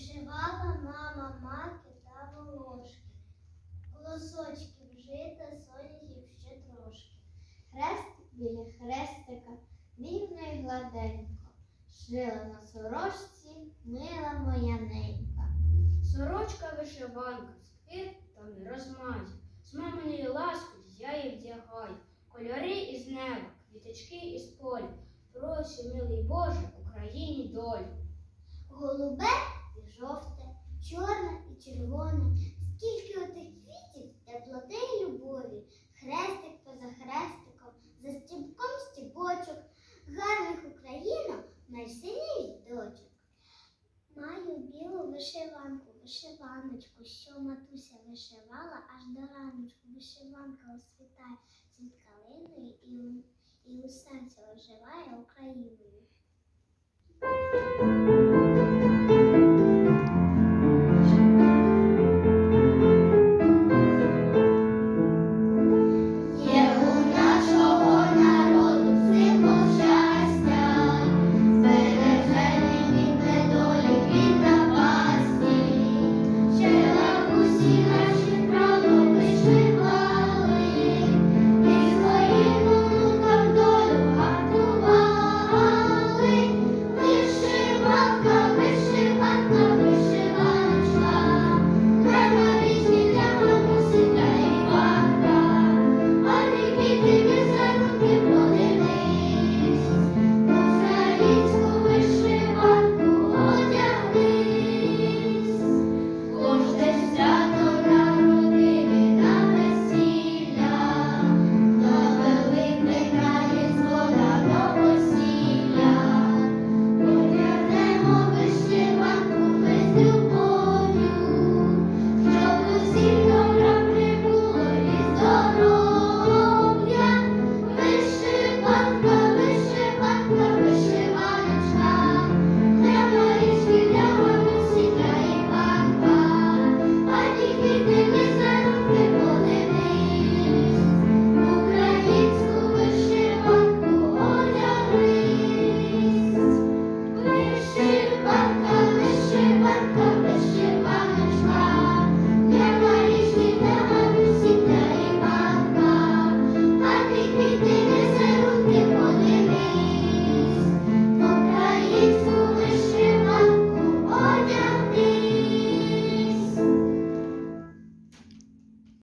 Вишивала мама маки та волошки, колосочків жита, соняхів ще трошки. Хрестик біля хрестика, рівно й гладенько, шила на сорочці мила моя ненька. Сорочка вишиванка, з квітами розмаю, з маминою ласкою я її вдягаю, кольори із неба, квіточки із поля, просю, милий Боже, Україні долю. Голубе жовте, чорне і червоне, скільки отих квітів, теплоти й любові, хрестик поза хрестиком, за стібком стібочок, гарних українок, найсильніших дочок. Маю білу вишиванку, вишиваночку, що матуся вишивала, аж до раночку вишиванка освітає світ калиною і, і у серці оживає Україною.